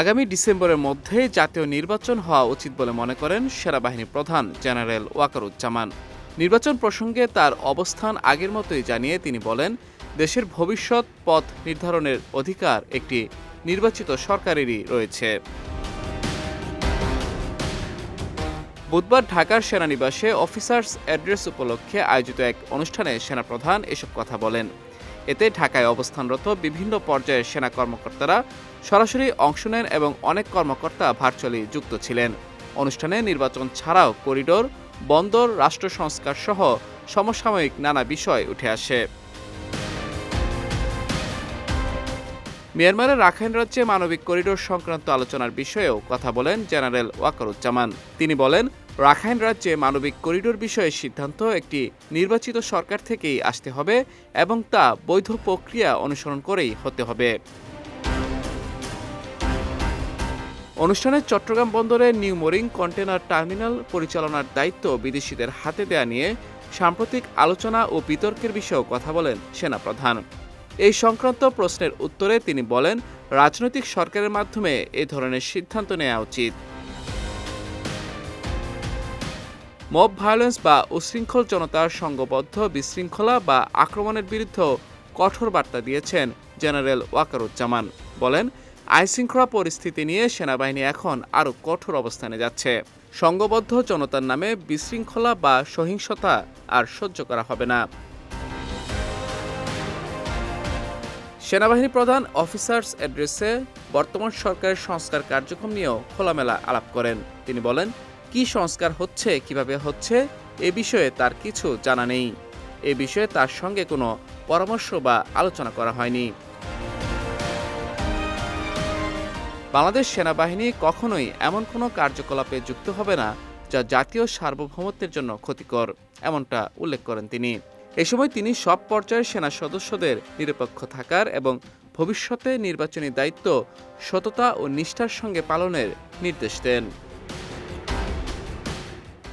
আগামী ডিসেম্বরের মধ্যে জাতীয় নির্বাচন হওয়া উচিত বলে মনে করেন সেনাবাহিনী প্রধান জেনারেল ওয়াকারুজ্জামান। নির্বাচন প্রসঙ্গে তার অবস্থান আগের মতোই জানিয়ে তিনি বলেন, দেশের ভবিষ্যৎ পথ নির্ধারণের অধিকার একটি নির্বাচিত সরকারেরই রয়েছে। বুধবার ঢাকার সেনানিবাসে অফিসার্স অ্যাড্রেস উপলক্ষে আয়োজিত এক অনুষ্ঠানে সেনাপ্রধান এসব কথা বলেন। এতে ঢাকায় অবস্থানরত বিভিন্ন পর্যায়ের সেনা কর্মকর্তারা সরাসরি অংশ নেন এবং অনেক কর্মকর্তা ভার্চুয়ালি যুক্ত ছিলেন। অনুষ্ঠানে নির্বাচন ছাড়াও করিডোর, বন্দর, রাষ্ট্র সংস্কার সহ সমসাময়িক নানা বিষয় উঠে আসে। মিয়ানমারের রাখাইন রাজ্যে মানবিক করিডোর সংক্রান্ত আলোচনার বিষয়েও কথা বলেন জেনারেল ওয়াকারুজ্জামান। তিনি বলেন রাখাইন রাজ্যে মানবিক করিডোর বিষয়ে সিদ্ধান্ত একটি নির্বাচিত সরকার থেকেই আসতে হবে এবং তা বৈধ প্রক্রিয়া অনুসরণ করেই হতে হবে। অনুষ্ঠানে চট্টগ্রাম বন্দরে নিউ মোরিং কন্টেনার টার্মিনাল পরিচালনার দায়িত্ব বিদেশিদের হাতে দেয়া নিয়ে সাম্প্রতিক আলোচনা ও বিতর্কের বিষয়েও কথা বলেন সেনাপ্রধান। এই সংক্রান্ত প্রশ্নের উত্তরে তিনি বলেন, রাজনৈতিক সরকারের মাধ্যমে এ ধরনের সিদ্ধান্ত নেওয়া উচিত। মব ভায়োলেন্স বা উশৃঙ্খল জনতার সংঘবদ্ধ, বিশৃঙ্খলা বা আক্রমণের বিরুদ্ধে কঠোর বার্তা দিয়েছেন জেনারেল ওয়াকারুজ্জামান। বলেন, আইনশৃঙ্খলা পরিস্থিতি নিয়ে সেনাবাহিনী এখন আরও কঠোর অবস্থানে যাচ্ছে। সংঘবদ্ধ জনতার নামে বিশৃঙ্খলা বা সহিংসতা আর সহ্য করা হবে না। সেনাবাহিনী প্রধান অফিসার্স অ্যাড্রেসে বর্তমান সরকারের সংস্কার কার্যক্রম নিয়েও খোলামেলা আলাপ করেন। তিনি বলেন কি সংস্কার হচ্ছে, কীভাবে হচ্ছে, এ বিষয়ে তার কিছু জানা নেই। এ বিষয়ে তার সঙ্গে কোনো পরামর্শ বা আলোচনা করা হয়নি। বাংলাদেশ সেনাবাহিনী কখনোই এমন কোনো কার্যকলাপে যুক্ত হবে না, যা জাতীয় সার্বভৌমত্বের জন্য ক্ষতিকর, এমনটা উল্লেখ করেন তিনি। এ সময় তিনি সব পর্যায়ের সেনা সদস্যদের নিরপেক্ষ থাকার এবং ভবিষ্যতে নির্বাচনী দায়িত্ব, সততা ও নিষ্ঠার সঙ্গে পালনের নির্দেশ দেন।